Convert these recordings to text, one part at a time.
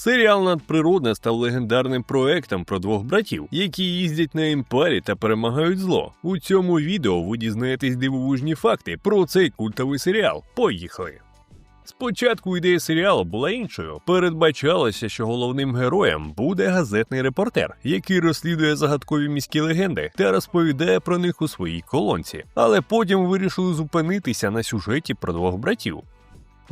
Серіал надприродне став легендарним проектом про двох братів, які їздять на імпарі та перемагають зло. У цьому відео ви дізнаєтесь дивовижні факти про цей культовий серіал. Поїхали! Спочатку ідея серіалу була іншою. Передбачалося, що головним героєм буде газетний репортер, який розслідує загадкові міські легенди та розповідає про них у своїй колонці. Але потім вирішили зупинитися на сюжеті про двох братів.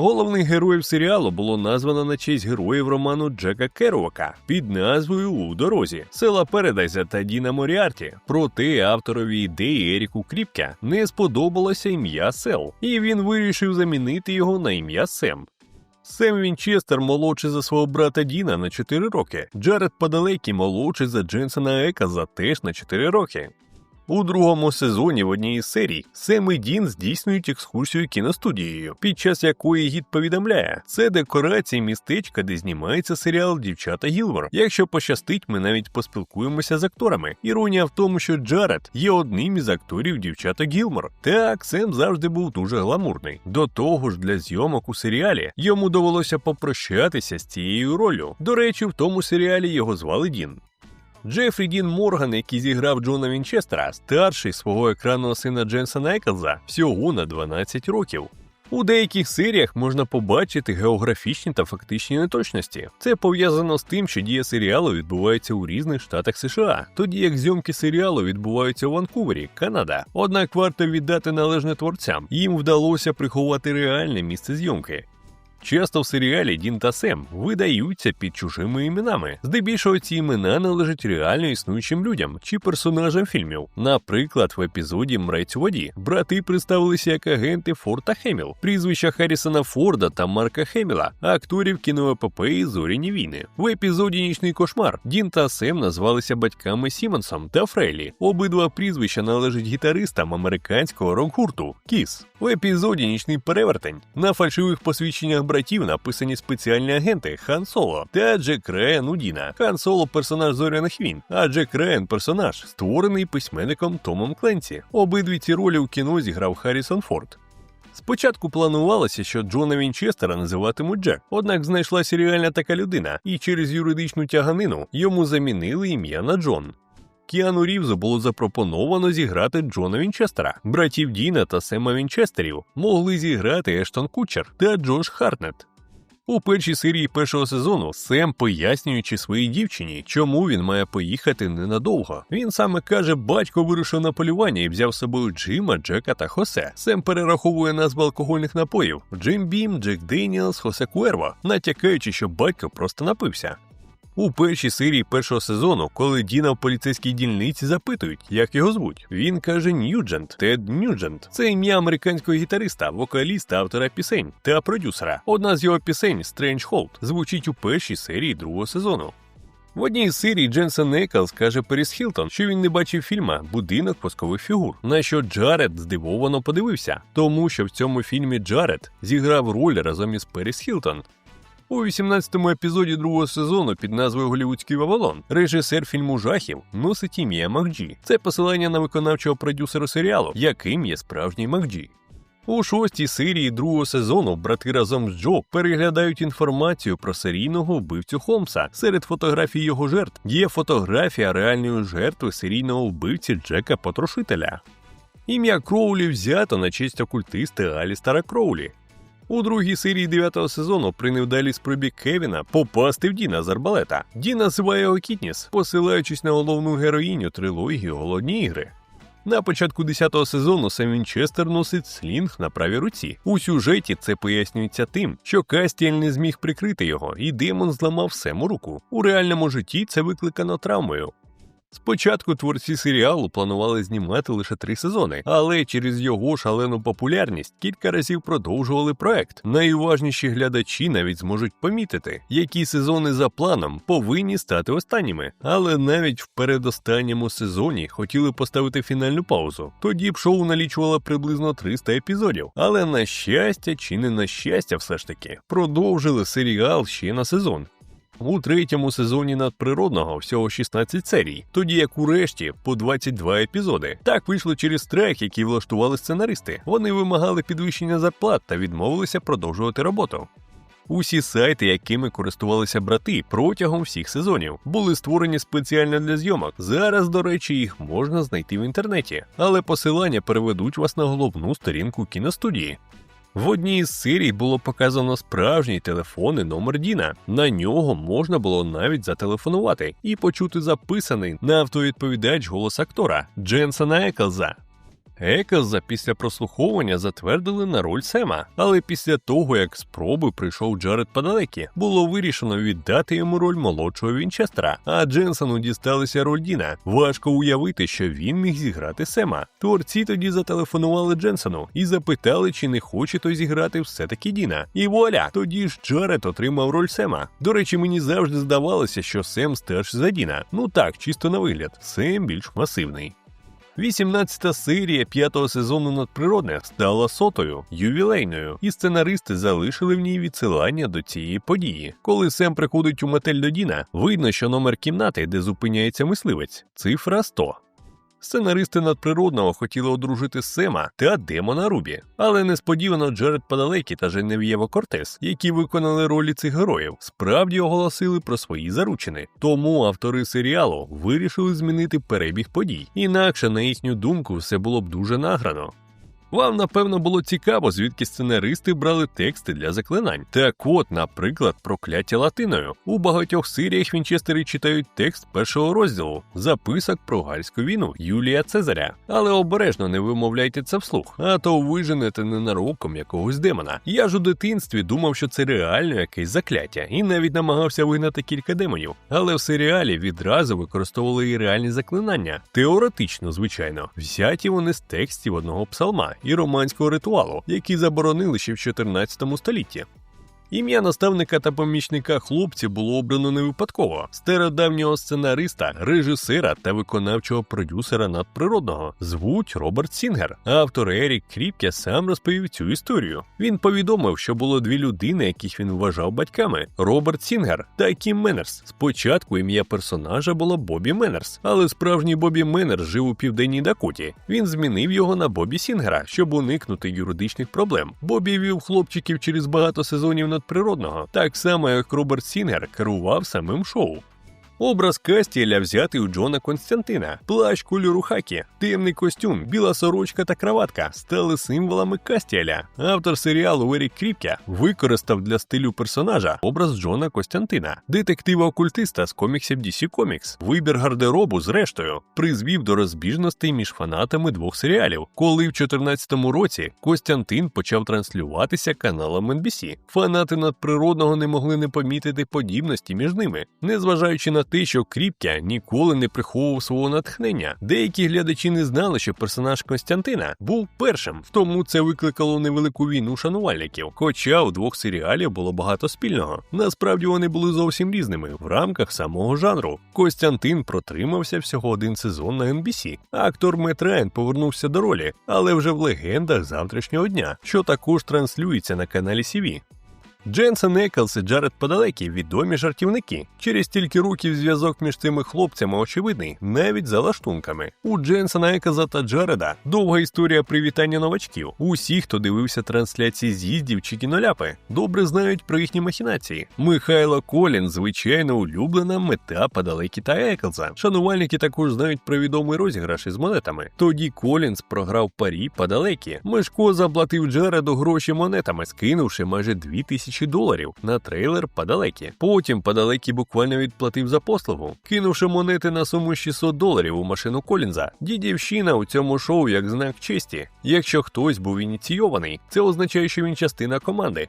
Головних героїв серіалу було названо на честь героїв роману Джека Керуака під назвою У дорозі села Передайза та Діна Моріарті. Проте авторові ідеї Еріку Кріпка не сподобалося ім'я Сел, і він вирішив замінити його на ім'я Сем. Сем Вінчестер молодший за свого брата Діна на 4 роки. Джаред Падалекі молодший за Дженсена Еказа теж на 4 роки. У другому сезоні в одній із серій Сем і Дін здійснюють екскурсію кіностудією, під час якої гід повідомляє, це декорації містечка, де знімається серіал Дівчата Гілвор. Якщо пощастить, ми навіть поспілкуємося з акторами. Іронія в тому, що Джаред є одним із акторів дівчата Гілмор. Так, Сем завжди був дуже гламурний. До того ж, для зйомок у серіалі йому довелося попрощатися з цією ролью. До речі, в тому серіалі його звали Дін. Джефрі Дін Морган, який зіграв Джона Вінчестера, старший свого екранного сина Дженсона Еклза, всього на 12 років. У деяких серіях можна побачити географічні та фактичні неточності. Це пов'язано з тим, що дія серіалу відбувається у різних штатах США, тоді як зйомки серіалу відбуваються у Ванкувері, Канада. Однак варто віддати належне творцям. Їм вдалося приховати реальне місце зйомки. Часто в серіалі Дін та Сем видаються під чужими іменами. Здебільшого ці імена належать реально існуючим людям чи персонажам фільмів. Наприклад, в епізоді Мрець у воді брати представилися як агенти Форта Хеміл, прізвища Харрісона Форда та Марка Хеміла, акторів кіноепопеї Зоряні війни. В епізоді Нічний кошмар Дін та Сем назвалися батьками Сімонсом та Фрейлі. Обидва прізвища належать гітаристам американського рок-гурту Кіс. У епізоді Нічний перевертень на фальшивих посвідченнях братів написані спеціальні агенти Хан Соло та Джек Райан Удіна. Хан Соло персонаж Зоряних війн, а Джек Райан персонаж, створений письменником Томом Кленці. Обидві ці ролі у кіно зіграв Харрісон Форд. Спочатку планувалося, що Джона Вінчестера називатимуть Джек, однак знайшлася реальна така людина, і через юридичну тяганину йому замінили ім'я на Джон. Кіану Рівзу було запропоновано зіграти Джона Вінчестера, братів Діна та Сема Вінчестерів могли зіграти Ештон Кучер та Джош Хартнет. У першій серії першого сезону Сем, пояснюючи своїй дівчині, чому він має поїхати ненадовго. Він саме каже, батько вирушив на полювання і взяв з собою Джима, Джека та Хосе. Сем перераховує назви алкогольних напоїв: Джим Бім, Джек Деніелс, Хосе Куерво, натякаючи, що батько просто напився. У першій серії першого сезону, коли Діна в поліцейській дільниці запитують, як його звуть, він каже Ньюджент, Тед Ньюджент. Це ім'я американського гітариста, вокаліста, автора пісень та продюсера. Одна з його пісень Strange Hold звучить у першій серії другого сезону. В одній з серій Дженсен Еклс каже Періс Хілтон, що він не бачив фільма Будинок воскових фігур. На що Джаред здивовано подивився, тому що в цьому фільмі Джаред зіграв роль разом із Періс Хілтон. У 18-му епізоді другого сезону під назвою Голівудський Вавилон режисер фільму жахів носить ім'я Макджі. Це посилання на виконавчого продюсера серіалу, яким є справжній Макджі. У шостій серії другого сезону брати разом з Джо переглядають інформацію про серійного вбивцю Холмса. Серед фотографій його жертв є фотографія реальної жертви серійного вбивці Джека Потрошителя. Ім'я Кроулі взято на честь окультиста Алістера Кроулі. У другій серії дев'ятого сезону при невдалій спробі Кевіна попасти в Діна з арбалета. Дін називає його Кітніс, посилаючись на головну героїню трилогії Голодні ігри. На початку 10-го сезону Сем Вінчестер носить слінг на правій руці. У сюжеті це пояснюється тим, що Кастіель не зміг прикрити його, і демон зламав Сему руку. У реальному житті це викликано травмою. Спочатку творці серіалу планували знімати лише три сезони, але через його шалену популярність кілька разів продовжували проект. Найуважніші глядачі навіть зможуть помітити, які сезони за планом повинні стати останніми. Але навіть в передостанньому сезоні хотіли поставити фінальну паузу. Тоді б шоу налічувало приблизно 300 епізодів. Але на щастя, чи не на щастя, все ж таки, продовжили серіал ще на сезон. У третьому сезоні надприродного всього 16 серій, тоді як у решті по 22 епізоди. Так вийшло через страх, який влаштували сценаристи. Вони вимагали підвищення зарплат та відмовилися продовжувати роботу. Усі сайти, якими користувалися брати протягом всіх сезонів, були створені спеціально для зйомок. Зараз, до речі, їх можна знайти в інтернеті, але посилання переведуть вас на головну сторінку кіностудії. В одній із серій було показано справжній телефонний номер Діна. На нього можна було навіть зателефонувати і почути записаний на автовідповідач голос актора Дженсона Еклза. Еклза після прослуховування затвердили на роль Сема, але після того, як спроби прийшов Джаред Падалекі, було вирішено віддати йому роль молодшого Вінчестера, а Дженсону дісталася роль Діна. Важко уявити, що він міг зіграти Сема. Творці тоді зателефонували Дженсону і запитали, чи не хоче той зіграти все-таки Діна. І вуаля, тоді ж Джаред отримав роль Сема. До речі, мені завжди здавалося, що Сем старший за Діна. Ну так, чисто на вигляд, Сем більш масивний. 18-та серія п'ятого сезону надприродне стала сотою, ювілейною, і сценаристи залишили в ній відсилання до цієї події. Коли Сем приходить у метель до Діна, видно, що номер кімнати, де зупиняється мисливець, цифра 100. Сценаристи надприродного хотіли одружити Сема та демона Рубі, але несподівано Джеред Падалекі та Женев'єва Кортес, які виконали ролі цих героїв, справді оголосили про свої заручини. Тому автори серіалу вирішили змінити перебіг подій. Інакше, на їхню думку, все було б дуже награно. Вам напевно було цікаво, звідки сценаристи брали тексти для заклинань. Так от, наприклад, прокляття латиною. У багатьох серіях Вінчестери читають текст першого розділу записок про гальську війну Юлія Цезаря. Але обережно не вимовляйте це вслух, а то виженете ненароком якогось демона. Я ж у дитинстві думав, що це реально якесь закляття, і навіть намагався вигнати кілька демонів. Але в серіалі відразу використовували і реальні заклинання. Теоретично, звичайно, взяті вони з текстів одного псалма і романського ритуалу, які заборонили ще в 14 столітті. Ім'я наставника та помічника хлопців було обрано не випадково стародавнього сценариста, режисера та виконавчого продюсера надприродного звуть Роберт Сінгер. Автор Ерік Кріпке сам розповів цю історію. Він повідомив, що було дві людини, яких він вважав батьками: Роберт Сінгер та Кім Меннерс. Спочатку ім'я персонажа було Бобі Меннерс, але справжній Бобі Меннерс жив у південній Дакоті. Він змінив його на Бобі Сінгера, щоб уникнути юридичних проблем. Бобі вів хлопчиків через багато сезонів надприродного, так само як Роберт Сінгер керував самим шоу. Образ Кастіеля взятий у Джона Константина, плащ кольору хакі, темний костюм, біла сорочка та краватка стали символами Кастіеля. Автор серіалу Ерік Кріпкя використав для стилю персонажа образ Джона Костянтина, детектива-окультиста з коміксів DC Comics. Вибір гардеробу, зрештою, призвів до розбіжностей між фанатами двох серіалів. Коли в 2014 році Костянтин почав транслюватися каналом NBC. Фанати надприродного не могли не помітити подібності між ними, незважаючи на те, що Кріпкя ніколи не приховував свого натхнення. Деякі глядачі не знали, що персонаж Костянтина був першим, тому це викликало невелику війну шанувальників. Хоча у двох серіалів було багато спільного. Насправді вони були зовсім різними в рамках самого жанру. Костянтин протримався всього один сезон на NBC. а Актор Мет Райан повернувся до ролі, але вже в легендах завтрашнього дня, що також транслюється на каналі CV. Дженсен Еклс і Джаред Падалекі відомі жартівники. Через стільки років зв'язок між цими хлопцями очевидний, навіть за лаштунками. У Дженсена Еклза та Джареда довга історія привітання новачків. Усі, хто дивився трансляції з'їздів чи кіноляпи, добре знають про їхні махінації. Михайло Колін, звичайно, улюблена мета Падалекі та Еклза. Шанувальники також знають про відомий розіграш із монетами. Тоді Колінс програв парі Падалекі. Мишко заплатив Джареду гроші монетами, скинувши майже 2000 тисячі доларів на трейлер подалекі. Потім подалекі буквально відплатив за послугу, кинувши монети на суму 600 доларів у машину Колінза. Дідівщина у цьому шоу як знак честі. Якщо хтось був ініційований, це означає, що він частина команди.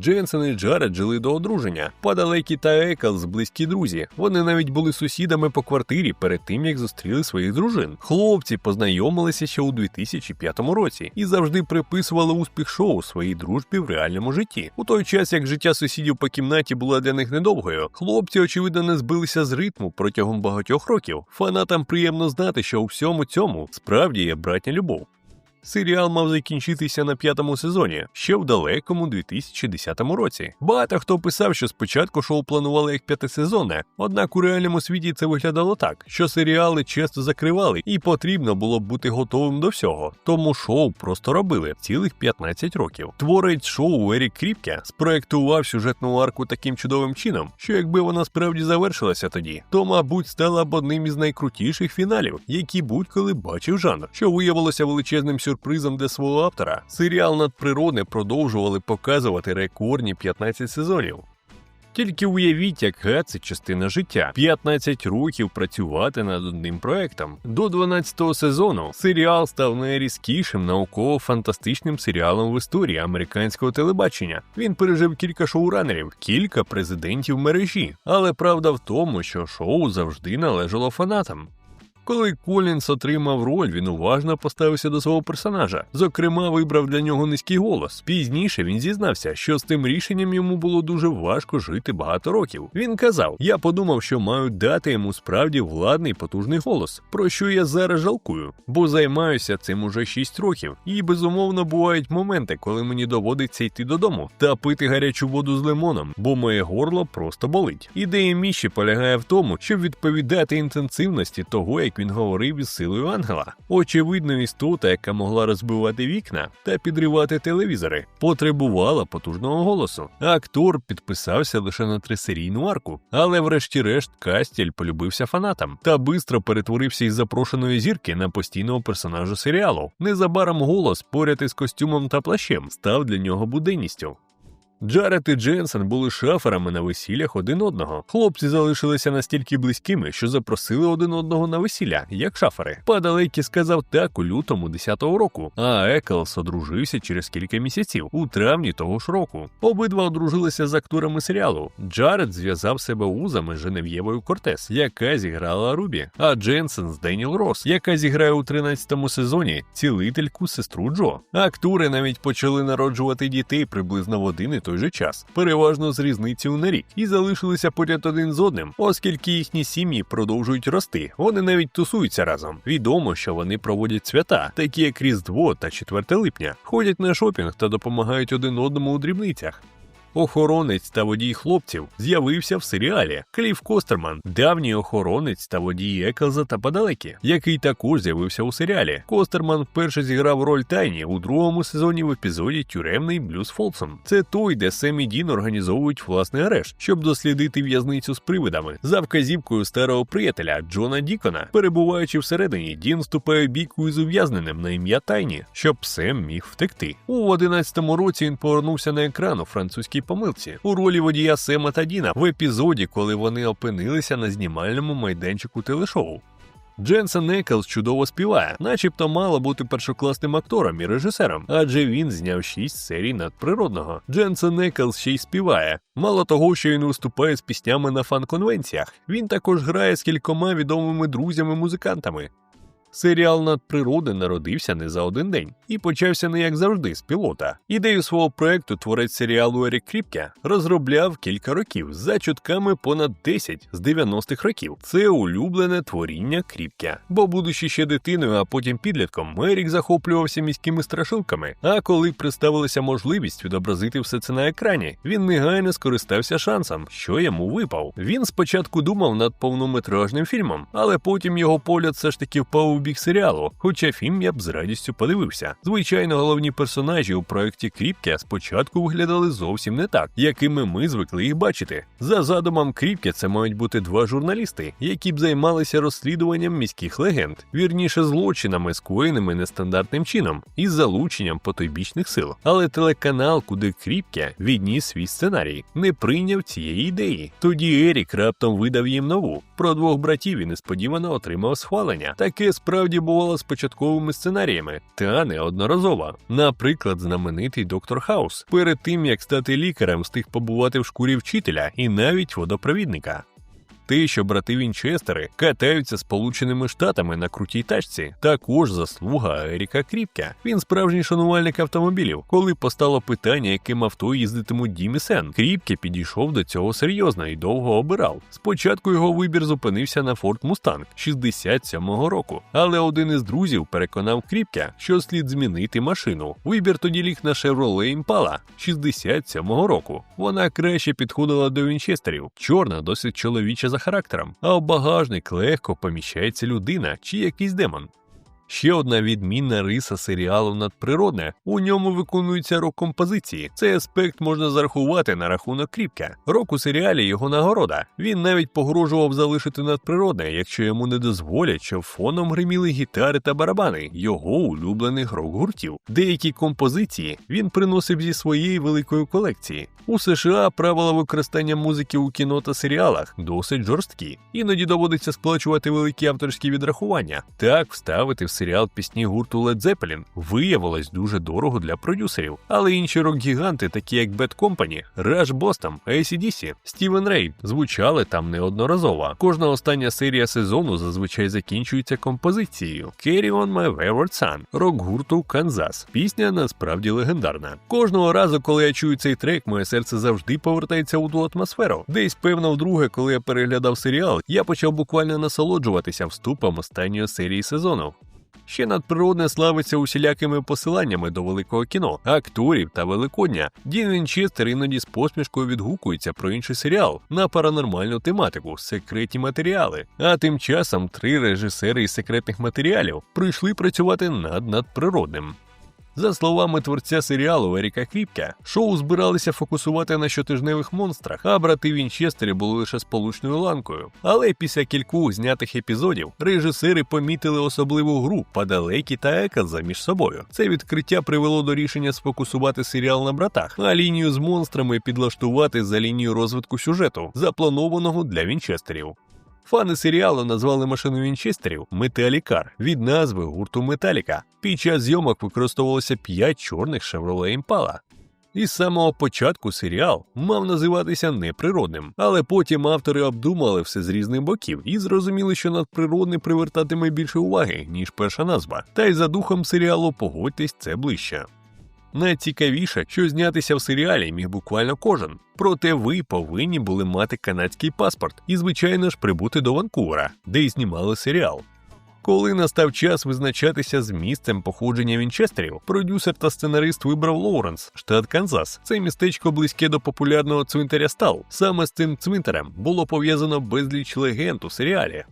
Дженсен і Джаред жили до одруження. Падалекі та Еклс близькі друзі. Вони навіть були сусідами по квартирі перед тим, як зустріли своїх дружин. Хлопці познайомилися ще у 2005 році і завжди приписували успіх шоу своїй дружбі в реальному житті. У той час, як життя сусідів по кімнаті було для них недовгою, хлопці, очевидно, не збилися з ритму протягом багатьох років. Фанатам приємно знати, що у всьому цьому справді є братня любов. Серіал мав закінчитися на п'ятому сезоні ще в далекому 2010 році. Багато хто писав, що спочатку шоу планували як п'ятисезонне, однак у реальному світі це виглядало так, що серіали часто закривали, і потрібно було бути готовим до всього. Тому шоу просто робили цілих 15 років. Творець шоу Ерік Кріпке спроектував сюжетну арку таким чудовим чином, що якби вона справді завершилася тоді, то, мабуть, стала б одним із найкрутіших фіналів, які будь-коли бачив жанр, що виявилося величезним сюрпризом для свого автора. Серіал надприродне продовжували показувати рекордні 15 сезонів. Тільки уявіть, яка це частина життя: 15 років працювати над одним проектом. До 12-го сезону серіал став найрізкішим науково-фантастичним серіалом в історії американського телебачення. Він пережив кілька шоуранерів, кілька президентів мережі. Але правда в тому, що шоу завжди належало фанатам. Коли Колінс отримав роль, він уважно поставився до свого персонажа. Зокрема, вибрав для нього низький голос. Пізніше він зізнався, що з тим рішенням йому було дуже важко жити багато років. Він казав: Я подумав, що маю дати йому справді владний потужний голос, про що я зараз жалкую, бо займаюся цим уже 6 років. І безумовно бувають моменти, коли мені доводиться йти додому та пити гарячу воду з лимоном, бо моє горло просто болить. Ідея Міші полягає в тому, щоб відповідати інтенсивності того, як він говорив із силою ангела. Очевидно, істота, яка могла розбивати вікна та підривати телевізори, потребувала потужного голосу. Актор підписався лише на трисерійну арку, але, врешті-решт, Кастіль полюбився фанатам та бистро перетворився із запрошеної зірки на постійного персонажа серіалу. Незабаром голос поряд із костюмом та плащем став для нього буденністю. Джаред і Дженсен були шаферами на весіллях один одного. Хлопці залишилися настільки близькими, що запросили один одного на весілля, як шафери. Падалекі сказав так у лютому 10-го року, а Еклс одружився через кілька місяців у травні того ж року. Обидва одружилися з акторами серіалу. Джаред зв'язав себе узами з Женев'євою Кортес, яка зіграла Рубі, а Дженсен з Деніел Рос, яка зіграє у 13-му сезоні цілительку сестру Джо. Актори навіть почали народжувати дітей приблизно в один і той же час, переважно з різницею на рік, і залишилися поряд один з одним, оскільки їхні сім'ї продовжують рости. Вони навіть тусуються разом. Відомо, що вони проводять свята, такі як Різдво та 4 липня, ходять на шопінг та допомагають один одному у дрібницях. Охоронець та водій хлопців з'явився в серіалі Кліф Костерман, давній охоронець та водій Еклза та Падалекі, який також з'явився у серіалі. Костерман вперше зіграв роль Тайні у другому сезоні в епізоді Тюремний Блюз Фолсом. Це той, де Сем і Дін організовують власний арешт, щоб дослідити в'язницю з привидами. За вказівкою старого приятеля Джона Дікона, перебуваючи всередині, Дін вступає в бійку із ув'язненим на ім'я Тайні, щоб Сем міг втекти. У 11-му році він повернувся на екран у французькій помилці у ролі водія Сема та Діна в епізоді, коли вони опинилися на знімальному майданчику телешоу. Дженсен Еклс чудово співає, начебто мало бути першокласним актором і режисером, адже він зняв шість серій надприродного. Дженсен Еклс ще й співає. Мало того, що він виступає з піснями на фан-конвенціях, він також грає з кількома відомими друзями-музикантами. Серіал надприроди народився не за один день і почався не як завжди з пілота. Ідею свого проекту творець серіалу Ерік Кріпке розробляв кілька років за чутками понад 10 з 90-х років. Це улюблене творіння Кріпке. Бо, будучи ще дитиною, а потім підлітком, Ерік захоплювався міськими страшилками. А коли представилася можливість відобразити все це на екрані, він негайно скористався шансом, що йому випав. Він спочатку думав над повнометражним фільмом, але потім його погляд все ж таки впав у серіалу, хоча фільм я б з радістю подивився. Звичайно, головні персонажі у проєкті Кріпке спочатку виглядали зовсім не так, якими ми звикли їх бачити. За задумом Кріпке це мають бути два журналісти, які б займалися розслідуванням міських легенд, вірніше злочинами, скоєними нестандартним чином із залученням потойбічних сил. Але телеканал, куди Кріпке відніс свій сценарій, не прийняв цієї ідеї. Тоді Ерік раптом видав їм нову про двох братів і несподівано отримав схвалення. Таке справді бувало з початковими сценаріями, та неодноразово. Наприклад, знаменитий доктор Хаус перед тим як стати лікарем, встиг побувати в шкурі вчителя і навіть водопровідника. Те, що брати Вінчестери катаються сполученими штатами на крутій тачці, також заслуга Еріка Кріпка. Він справжній шанувальник автомобілів. Коли постало питання, яким авто їздитимуть Дім і Сен, Кріпке підійшов до цього серйозно і довго обирав. Спочатку його вибір зупинився на Ford Mustang 67-го року, але один із друзів переконав Кріпка, що слід змінити машину. Вибір тоді ліг на Chevrolet Impala 67-го року. Вона краще підходила до Вінчестерів. Чорна, досить чоловіча за характером, а в багажник легко поміщається людина чи якийсь демон. Ще одна відмінна риса серіалу надприродне. У ньому виконуються рок-композиції. Цей аспект можна зарахувати на рахунок кріпка. Рок у серіалі його нагорода. Він навіть погрожував залишити надприродне, якщо йому не дозволять, щоб фоном гриміли гітари та барабани його улюблених рок-гуртів. Деякі композиції він приносив зі своєї великої колекції. У США правила використання музики у кіно та серіалах досить жорсткі. Іноді доводиться сплачувати великі авторські відрахування. Так вставити в серіал пісні гурту Led Zeppelin виявилось дуже дорого для продюсерів, але інші рок-гіганти, такі як Bad Company, Rush Boston, ACDC, Стівен Рей, звучали там неодноразово. Кожна остання серія сезону зазвичай закінчується композицією Carry on my wayward son рок-гурту Канзас. Пісня насправді легендарна. Кожного разу, коли я чую цей трек, моє серце завжди повертається у ту атмосферу. Десь, певно, вдруге, коли я переглядав серіал, я почав буквально насолоджуватися вступом останньої серії сезону. Ще надприродне славиться усілякими посиланнями до великого кіно, акторів та великодня. Дін Вінчестер іноді з посмішкою відгукується про інший серіал на паранормальну тематику секретні матеріали. А тим часом три режисери із секретних матеріалів прийшли працювати над надприродним. За словами творця серіалу Еріка Кріпка, шоу збиралися фокусувати на щотижневих монстрах, а брати Вінчестері були лише сполучною ланкою. Але після кількох знятих епізодів режисери помітили особливу гру Падалекі та Еказа між собою. Це відкриття привело до рішення сфокусувати серіал на братах, а лінію з монстрами підлаштувати за лінію розвитку сюжету, запланованого для Вінчестерів. Фани серіалу назвали машину Вінчестерів Металікар від назви гурту Металіка. Під час зйомок використовувалося 5 чорних Chevrolet Impala. Із самого початку серіал мав називатися неприродним, але потім автори обдумали все з різних боків і зрозуміли, що надприродний привертатиме більше уваги, ніж перша назва. Та й за духом серіалу погодьтесь це ближче. Найцікавіше, що знятися в серіалі міг буквально кожен. Проте ви повинні були мати канадський паспорт і, звичайно ж, прибути до Ванкувера, де й знімали серіал. Коли настав час визначатися з місцем походження Вінчестерів, продюсер та сценарист вибрав Лоуренс, штат Канзас. Це містечко близьке до популярного цвинтаря Стал. Саме з цим цвинтарем було пов'язано безліч легенд у серіалі.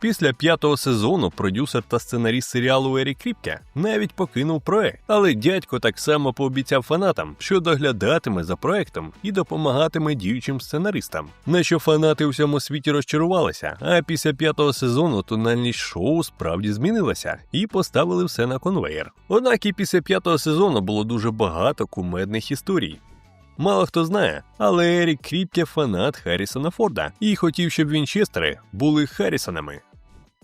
Після п'ятого сезону продюсер та сценаріст серіалу Ері Кріпке навіть покинув проект, але дядько так само пообіцяв фанатам, що доглядатиме за проектом і допомагатиме діючим сценаристам. На що фанати у всьому світі розчарувалися. А після п'ятого сезону тональність шоу справді змінилася і поставили все на конвейер. Однак і після п'ятого сезону було дуже багато кумедних історій. Мало хто знає, але Ерік Кріпке фанат Харрісона Форда і хотів, щоб Вінчестери були Харрісонами.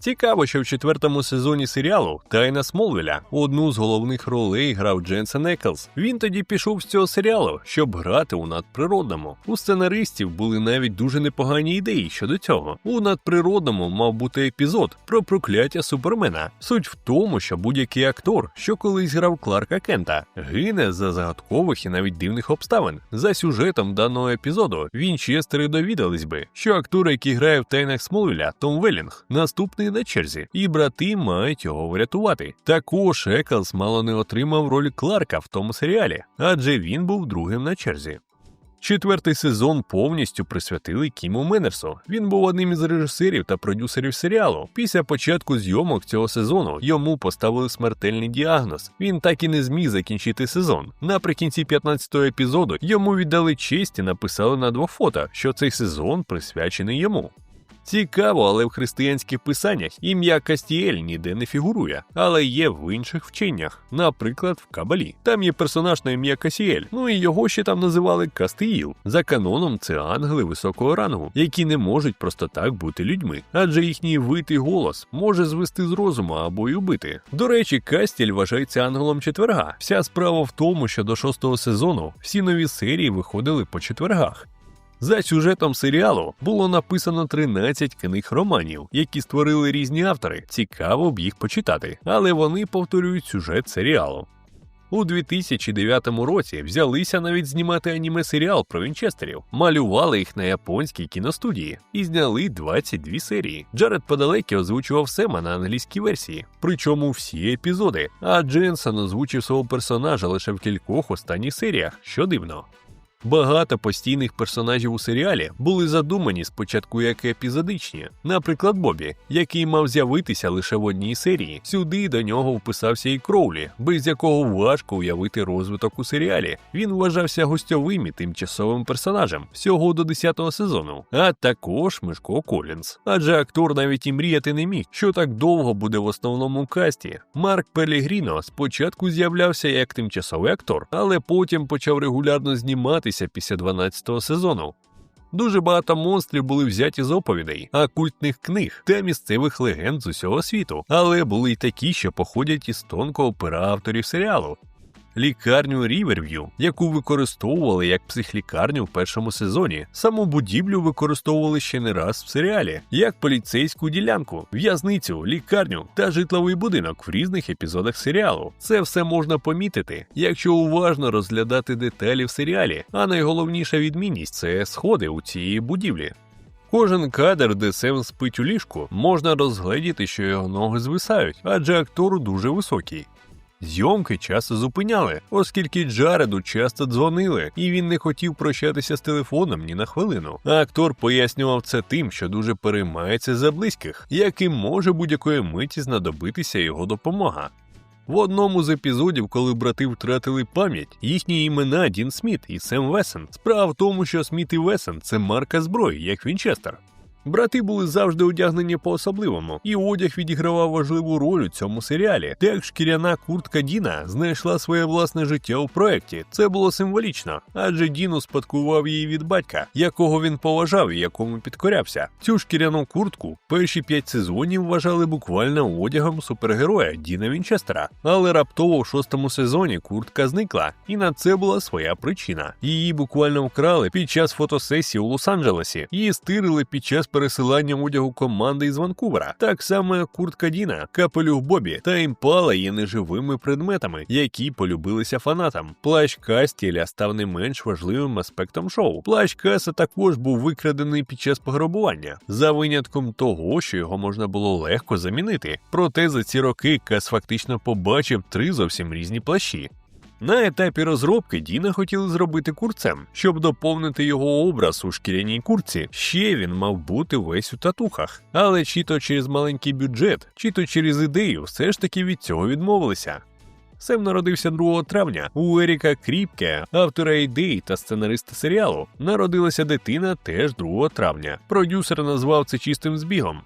Цікаво, що в четвертому сезоні серіалу Тайна Смолвіля одну з головних ролей грав Дженсен Еклс. Він тоді пішов з цього серіалу, щоб грати у надприродному. У сценаристів були навіть дуже непогані ідеї щодо цього. У надприродному мав бути епізод про прокляття Супермена. Суть в тому, що будь-який актор, що колись грав Кларка Кента, гине за загадкових і навіть дивних обставин. За сюжетом даного епізоду Вінчестери довідались би, що актор, який грає в тайнах Смолвіля, Том Велінг, наступний на черзі, і брати мають його врятувати. Також Еклс мало не отримав роль Кларка в тому серіалі, адже він був другим на черзі. Четвертий сезон повністю присвятили Кіму Менерсу. Він був одним із режисерів та продюсерів серіалу. Після початку зйомок цього сезону йому поставили смертельний діагноз. Він так і не зміг закінчити сезон. Наприкінці 15-го епізоду йому віддали честь і написали на двох фото, що цей сезон присвячений йому. Цікаво, але в християнських писаннях ім'я Кастіель ніде не фігурує, але є в інших вченнях, наприклад, в Кабалі. Там є персонаж на ім'я Касіель, ну і його ще там називали Кастиїл. За каноном, це ангели високого рангу, які не можуть просто так бути людьми, адже їхній і голос може звести з розуму або й убити. До речі, Кастіль вважається ангелом четверга. Вся справа в тому, що до шостого сезону всі нові серії виходили по четвергах. За сюжетом серіалу було написано 13 книг романів, які створили різні автори. Цікаво б їх почитати, але вони повторюють сюжет серіалу. У 2009 році взялися навіть знімати аніме серіал про Вінчестерів, малювали їх на японській кіностудії і зняли 22 серії. Джаред Подалекі озвучував Сема на англійській версії, причому всі епізоди. А Дженсен озвучив свого персонажа лише в кількох останніх серіях, що дивно. Багато постійних персонажів у серіалі були задумані спочатку як епізодичні, наприклад, Бобі, який мав з'явитися лише в одній серії. Сюди до нього вписався і Кроулі, без якого важко уявити розвиток у серіалі. Він вважався гостьовим і тимчасовим персонажем всього до 10-го сезону, а також Мишко Колінс. Адже актор навіть і мріяти не міг, що так довго буде в основному касті. Марк Пелігріно спочатку з'являвся як тимчасовий актор, але потім почав регулярно знімати після 12-го сезону. Дуже багато монстрів були взяті з оповідей, окультних книг та місцевих легенд з усього світу, але були й такі, що походять із тонкого пера авторів серіалу лікарню Ріверв'ю, яку використовували як психлікарню в першому сезоні. Саму будівлю використовували ще не раз в серіалі, як поліцейську ділянку, в'язницю, лікарню та житловий будинок в різних епізодах серіалу. Це все можна помітити, якщо уважно розглядати деталі в серіалі. А найголовніша відмінність це сходи у цій будівлі. Кожен кадр, де Сем спить у ліжку, можна розгледіти, що його ноги звисають, адже актор дуже високий. Зйомки часто зупиняли, оскільки Джареду часто дзвонили, і він не хотів прощатися з телефоном ні на хвилину. А актор пояснював це тим, що дуже переймається за близьких, яким може будь-якої миті знадобитися його допомога. В одному з епізодів, коли брати втратили пам'ять, їхні імена Дін Сміт і Сем Весен. Справа в тому, що Сміт і Весен це марка зброї, як Вінчестер. Брати були завжди одягнені по-особливому, і одяг відігравав важливу роль у цьому серіалі. Так шкіряна куртка Діна знайшла своє власне життя у проєкті. Це було символічно, адже Дін успадкував її від батька, якого він поважав і якому підкорявся. Цю шкіряну куртку перші п'ять сезонів вважали буквально одягом супергероя Діна Вінчестера. Але раптово в шостому сезоні куртка зникла, і на це була своя причина. Її буквально вкрали під час фотосесії у Лос-Анджелесі. Її стирили під час пересиланням одягу команди із Ванкувера. Так само куртка Діна, капелюх Бобі та імпала є неживими предметами, які полюбилися фанатам. Плащ Кастіля став не менш важливим аспектом шоу. Плащ Каса також був викрадений під час пограбування, за винятком того, що його можна було легко замінити. Проте за ці роки Кас фактично побачив три зовсім різні плащі. На етапі розробки Діна хотіли зробити курцем, щоб доповнити його образ у шкіряній курці. Ще він мав бути весь у татухах. Але чи то через маленький бюджет, чи то через ідею, все ж таки від цього відмовилися. Сем народився 2 травня. У Еріка Кріпке, автора ідеї та сценариста серіалу, народилася дитина теж 2 травня. Продюсер назвав це чистим збігом.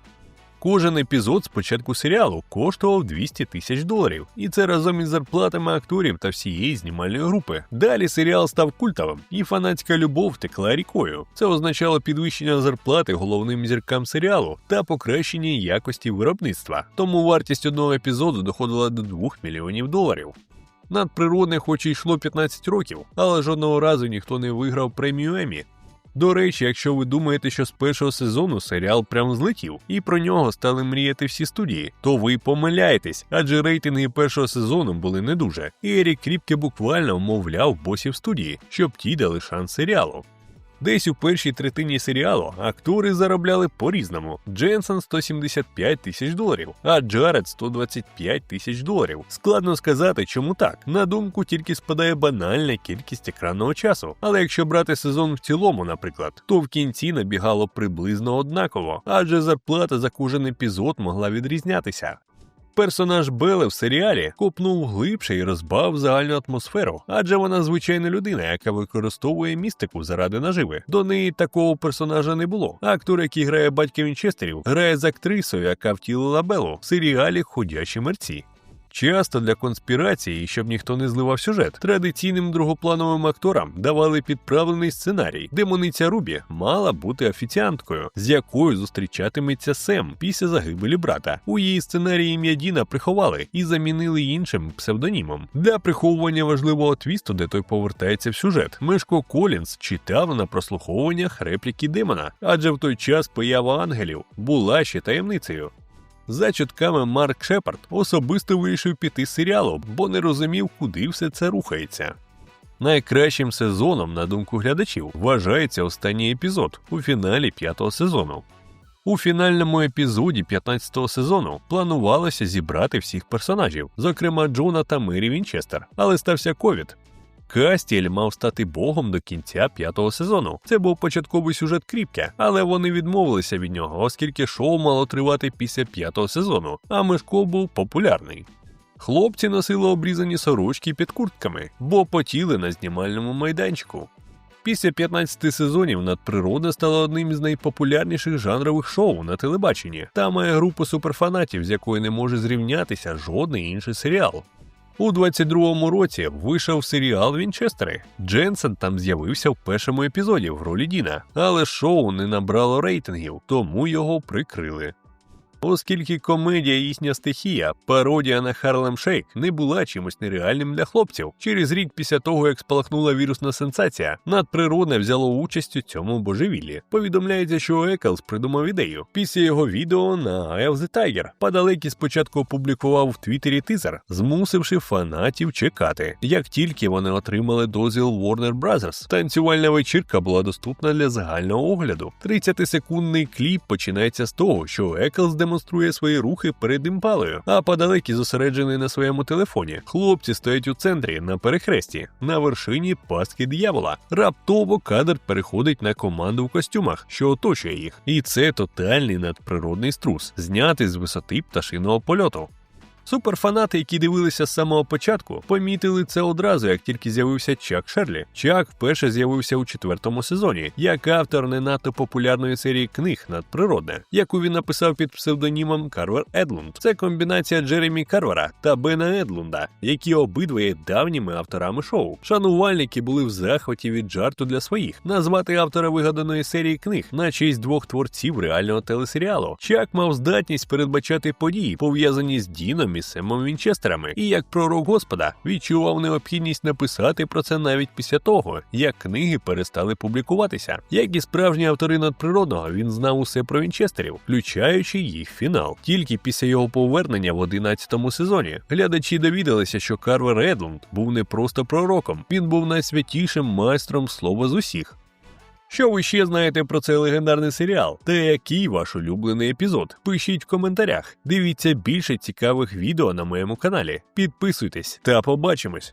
Кожен епізод з початку серіалу коштував 200 тисяч доларів, і це разом із зарплатами акторів та всієї знімальної групи. Далі серіал став культовим, і фанатська любов текла рікою. Це означало підвищення зарплати головним зіркам серіалу та покращення якості виробництва. Тому вартість одного епізоду доходила до 2 мільйонів доларів. Надприродне, хоч і йшло 15 років, але жодного разу ніхто не виграв премію Емі. До речі, якщо ви думаєте, що з першого сезону серіал прям злетів, і про нього стали мріяти всі студії, то ви помиляєтесь, адже рейтинги першого сезону були не дуже. І Ерік Кріпке буквально вмовляв босів студії, щоб ті дали шанс серіалу. Десь у першій третині серіалу актори заробляли по-різному. Дженсен 175 тисяч доларів, а Джаред 125 тисяч доларів. Складно сказати, чому так. На думку тільки спадає банальна кількість екранного часу. Але якщо брати сезон в цілому, наприклад, то в кінці набігало приблизно однаково, адже зарплата за кожен епізод могла відрізнятися. Персонаж Беле в серіалі копнув глибше і розбав загальну атмосферу, адже вона звичайна людина, яка використовує містику заради наживи. До неї такого персонажа не було. Актор, який грає батька Вінчестерів, грає з актрисою, яка втілила Белу в серіалі Ходячі мерці. Часто для конспірації, щоб ніхто не зливав сюжет, традиційним другоплановим акторам давали підправлений сценарій. Демониця Рубі мала бути офіціанткою, з якою зустрічатиметься Сем після загибелі брата. У її сценарії ім'я Діна приховали і замінили іншим псевдонімом. Для приховування важливого твісту, де той повертається в сюжет. Мишко Колінс читав на прослуховуваннях репліки демона, адже в той час поява ангелів була ще таємницею. За чутками Марк Шепард особисто вирішив піти з серіалу, бо не розумів, куди все це рухається. Найкращим сезоном, на думку глядачів, вважається останній епізод у фіналі п'ятого сезону. У фінальному епізоді 15-го сезону планувалося зібрати всіх персонажів, зокрема Джона та Мері Вінчестер, але стався ковід. Кастіль мав стати богом до кінця п'ятого сезону. Це був початковий сюжет Кріпке, але вони відмовилися від нього, оскільки шоу мало тривати після п'ятого сезону, а Мишко був популярний. Хлопці носили обрізані сорочки під куртками, бо потіли на знімальному майданчику. Після 15 сезонів надприрода стала одним із найпопулярніших жанрових шоу на телебаченні та має групу суперфанатів, з якою не може зрівнятися жодний інший серіал. У 22-му році вийшов серіал Вінчестери. Дженсен там з'явився в першому епізоді в ролі Діна, але шоу не набрало рейтингів, тому його прикрили. Оскільки комедія їхня стихія, пародія на Харлем Шейк не була чимось нереальним для хлопців. Через рік після того, як спалахнула вірусна сенсація, надприродне взяло участь у цьому божевіллі. Повідомляється, що Еклс придумав ідею. Після його відео на Eye of the Tiger Падалекі спочатку опублікував в Твіттері тизер, змусивши фанатів чекати. Як тільки вони отримали дозвіл Warner Bros., танцювальна вечірка була доступна для загального огляду. 30-секундний кліп починається з того, що Еклс демонструє свої рухи перед імпалою, а подалекі зосереджений на своєму телефоні. Хлопці стоять у центрі на перехресті, на вершині пастки диявола. Раптово кадр переходить на команду в костюмах, що оточує їх. І це тотальний надприродний струс, знятий з висоти пташиного польоту. Суперфанати, які дивилися з самого початку, помітили це одразу, як тільки з'явився Чак Шерлі. Чак вперше з'явився у четвертому сезоні, як автор не надто популярної серії книг надприродне, яку він написав під псевдонімом Карвер Едлунд. Це комбінація Джеремі Карвера та Бена Едлунда, які обидва є давніми авторами шоу. Шанувальники були в захваті від жарту для своїх, назвати автора вигаданої серії книг на честь двох творців реального телесеріалу. Чак мав здатність передбачати події, пов'язані з Діном і Семом Вінчестерами, і як пророк Господа відчував необхідність написати про це навіть після того, як книги перестали публікуватися. Як і справжні автори надприродного, він знав усе про Вінчестерів, включаючи їх фінал. Тільки після його повернення в 11-му сезоні глядачі довідалися, що Карвер Едлунд був не просто пророком, він був найсвятішим майстром слова з усіх. Що ви ще знаєте про цей легендарний серіал? Та який ваш улюблений епізод? Пишіть в коментарях. Дивіться більше цікавих відео на моєму каналі. Підписуйтесь та побачимось!